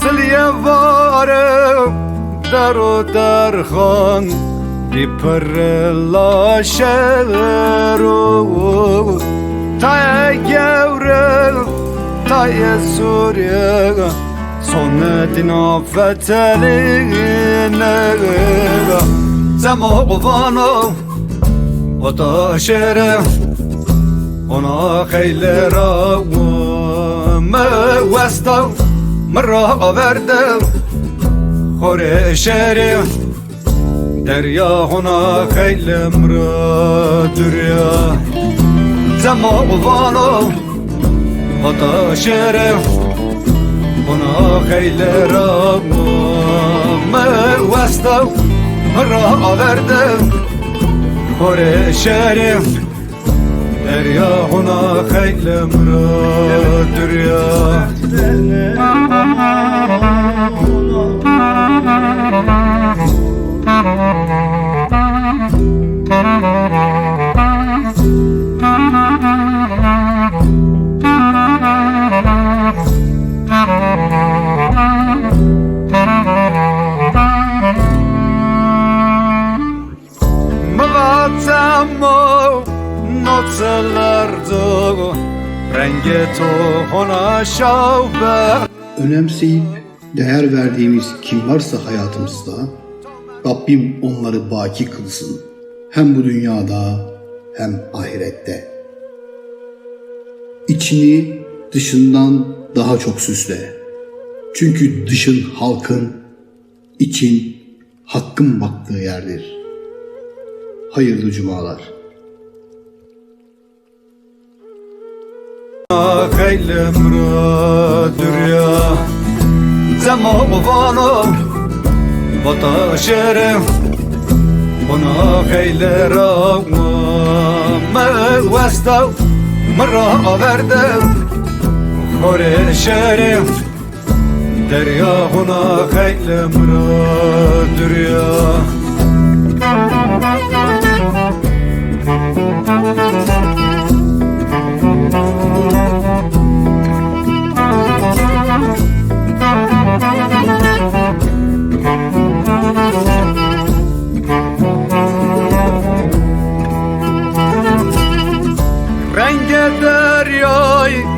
سلیه وارم در و درخان بی پر لاشه رو تای گوره تای سوریه سنت نافتلینه زمان و تا شهره ona خیلی را وستم مرا verdim خوره شهری دریا هنا خیلی مرا دریا زمانو Ata şere Ona خیلی را وستم مرا verdim خوره شهری دریا هنا خیلی مرا دریا مغاتمو notalardo Renge tohona şavber Önemseyip değer verdiğimiz kim varsa hayatımızda Rabbim onları baki kılsın hem bu dünyada hem ahirette. İçini dışından daha çok süsle. Çünkü dışın halkın, için hakkın baktığı yerdir. Hayırlı cumalar. خیلی مرا دریا زمانو با تا شهره اونا خیلی را وستم مرا آوردم خوره شهره دریا اونا خیلی مرا دریا Renge deryayı